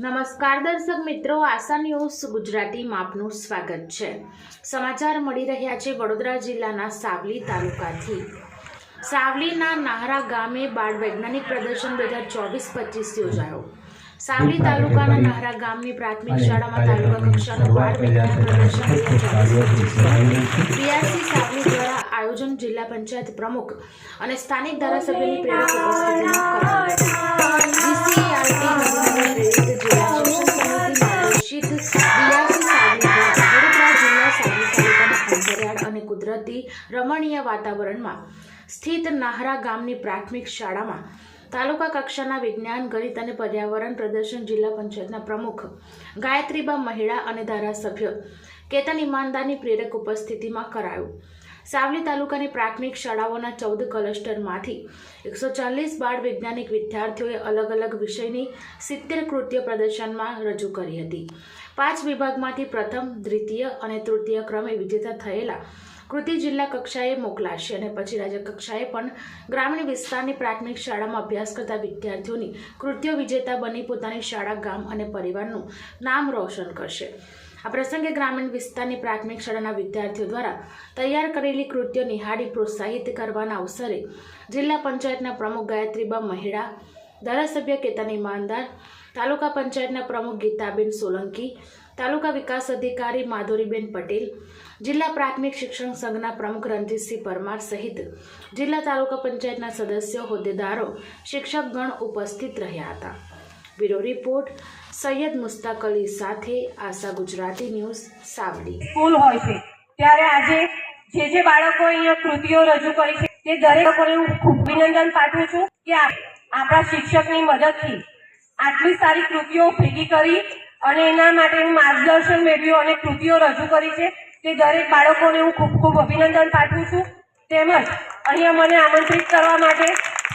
નમસ્કાર દર્શક મિત્રો આશા ન્યૂઝ ગુજરાતીમાં આપનું સ્વાગત છે. સમાચાર મળી રહ્યા છે વડોદરા જિલ્લાના સાવલી તાલુકાથી. સાવલીના નાહરા ગામે બાળ વૈજ્ઞાનિક પ્રદર્શન બે હજાર ચોવીસ પચીસ યોજાયો. સાવલી તાલુકાના નાહરા ગામની પ્રાથમિક શાળામાં તાલુકા કક્ષાનું બાળ વિજ્ઞાન પ્રદર્શન બીઆરસી સાવલી દ્વારા આયોજન જિલ્લા પંચાયત પ્રમુખ અને સ્થાનિક ધારાસભ્યની પ્રેરક ઉપસ્થિતિમાં રમણીય વાતાવરણમાં સ્થિત નાહરા ગામની પ્રાથમિક શાળામાં તાલુકા કક્ષાના વિજ્ઞાન, ગણિત અને પર્યાવરણ પ્રદર્શન જિલ્લા પંચાયતના પ્રમુખ, ગાયત્રીબા મહિડા અને ધારાસભ્ય કેતન ઈમાનદારની પ્રેરક ઉપસ્થિતિમાં કરાયું. સાવલી તાલુકાની પ્રાથમિક શાળાઓના ચૌદ ક્લસ્ટરમાંથી એકસો ચાલીસ બાળ વૈજ્ઞાનિક વિદ્યાર્થીઓએ અલગ અલગ વિષયની સિત્તેર કૃત્ય પ્રદર્શનમાં રજૂ કરી હતી. પાંચ વિભાગમાંથી પ્રથમ, દ્વિતીય અને તૃતીય ક્રમે વિજેતા થયેલા કૃતિ જિલ્લા કક્ષાએ મોકલાશે અને પછી રાજ્ય કક્ષાએ પણ ગ્રામીણ વિસ્તારની પ્રાથમિક શાળામાં અભ્યાસ કરતા વિદ્યાર્થીઓની કૃત્યો વિજેતા બની પોતાની શાળા, ગામ અને પરિવારનું નામ રોશન કરશે. આ પ્રસંગે ગ્રામીણ વિસ્તારની પ્રાથમિક શાળાના વિદ્યાર્થીઓ દ્વારા તૈયાર કરેલી કૃત્યો નિહાળી પ્રોત્સાહિત કરવાના અવસરે જિલ્લા પંચાયતના પ્રમુખ ગાયત્રીબા મહિડા ધારાસભ્ય કેતન ઈમાનદાર, તાલુકા પંચાયતના પ્રમુખ ગીતાબેન સોલંકી, તાલુકા વિકાસ અધિકારી માધુરીબેન પટેલ, જિલ્લા પ્રાથમિક શિક્ષણ સંઘના પ્રમુખ રણજીતસિંહ પરમાર સહિત જિલ્લા તાલુકા પંચાયતના સદસ્યો, હોદ્દેદારો, શિક્ષકગણ ઉપસ્થિત રહ્યા હતા. બ્યુરો રિપોર્ટ, સૈયદ મુસ્તાક અલી સાથે આશા ગુજરાતી ન્યૂઝ સાવલી સ્કૂલ હોય છે. ત્યારે આજે જે જે બાળકો અહીંયા કૃતિઓ રજૂ કરી છે, તે દરેક લોકોને હું ખૂબ અભિનંદન પાઠવું છું કે આપણા શિક્ષકની મદદથી આટલી સારી કૃતિઓ ભેગી કરી અને એના માટેનું માર્ગદર્શન મેળવ્યું અને કૃતિઓ રજૂ કરી છે તે દરેક બાળકોને હું ખૂબ ખૂબ અભિનંદન પાઠવું છું. તેમજ અહીંયા મને આમંત્રિત કરવા માટે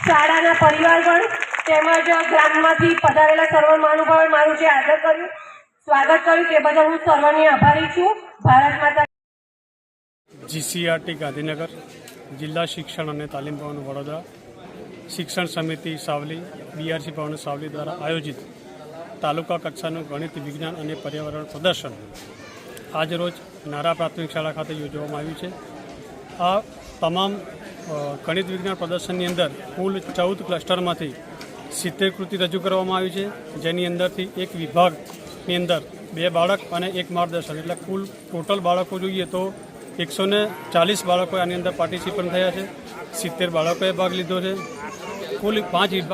શાળાના પરિવારગણ તેમજ ગ્રામમાંથી પધારેલા સર્વ મહાનુભાવે મારું જે આદર કર્યું, સ્વાગત કર્યું તે બદલ હું સર્વની આભારી છું. ભારત માતા જીસીઆરટી ગાંધીનગર, જિલ્લા શિક્ષણ અને તાલીમ ભવન વડોદરા. શિક્ષણ સમિતિ સાવલી બીઆરસી ભવન સાવલી દ્વારા આયોજિત તાલુકા કક્ષાનું ગણિત, વિજ્ઞાન અને પર્યાવરણ પ્રદર્શન. આજરોજ નારા પ્રાથમિક શાળા ખાતે યોજવામાં આવ્યું છે. આ તમામ ગણિત, વિજ્ઞાન પ્રદર્શનની અંદર કુલ ચૌદ ક્લસ્ટરમાંથી સિત્તેર કૃતિ રજૂ કરવામાં આવી છે, જેની અંદરથી એક વિભાગની અંદર બે બાળક અને એક માર્ગદર્શન એટલે કુલ ટોટલ બાળકો જોઈએ તો એકસો ચાલીસ બાળકો આની અંદર પાર્ટિસિપન્ટ થયા છે. સિત્તેર બાળકોએ ભાગ લીધો છે. કુલ પાંચ વિભાગ